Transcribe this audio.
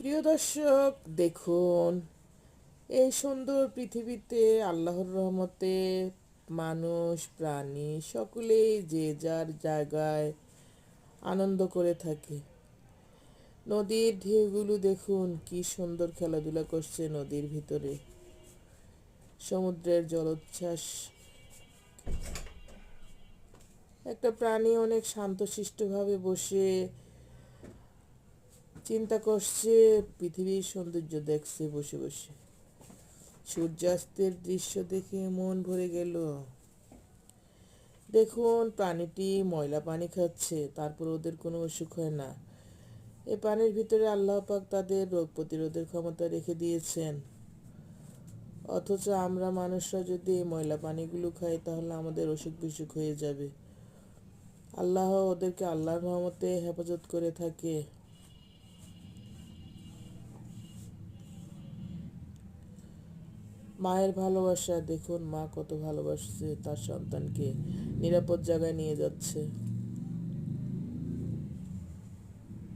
প্রিয় দর্শক, দেখুন, এই সুন্দর পৃথিবীতে আল্লাহর রহমতে মানুষ, প্রাণী সকলেই যে যার জায়গায় আনন্দ করে থাকে। নদীর ঢেউগুলো দেখুন, কি সুন্দর খেলাধুলা করছে নদীর ভিতরে। সমুদ্রের জলোচ্ছ্বাস। একটা প্রাণী অনেক শান্তশিষ্টভাবে বসে চিন্তা করছে, পৃথিবীর সৌন্দর্য দেখছে, বসে বসে। সূর্যাস্তের দৃশ্য দেখে মন ভরে গেল। দেখুন, প্রাণীটি ময়লা পানি খাচ্ছে, তারপর ওদের কোনো অসুখ হয় না। এই পানির ভিতরে আল্লাহ পাক তাদের রোগ প্রতিরোধের ক্ষমতা রেখে দিয়েছেন। অথচ আমরা মানুষরা যদি এই ময়লা পানিগুলো খাই, তাহলে আমাদের অসুখ বিসুখ হয়ে যাবে। আল্লাহ ওদেরকে আল্লাহর রহমতে হেফাজত করে থাকে। মায়ের ভালোবাসা দেখুন মা কত ভালোবাসছে তার সন্তানকে। নিরাপদ জায়গায় নিয়ে যাচ্ছে।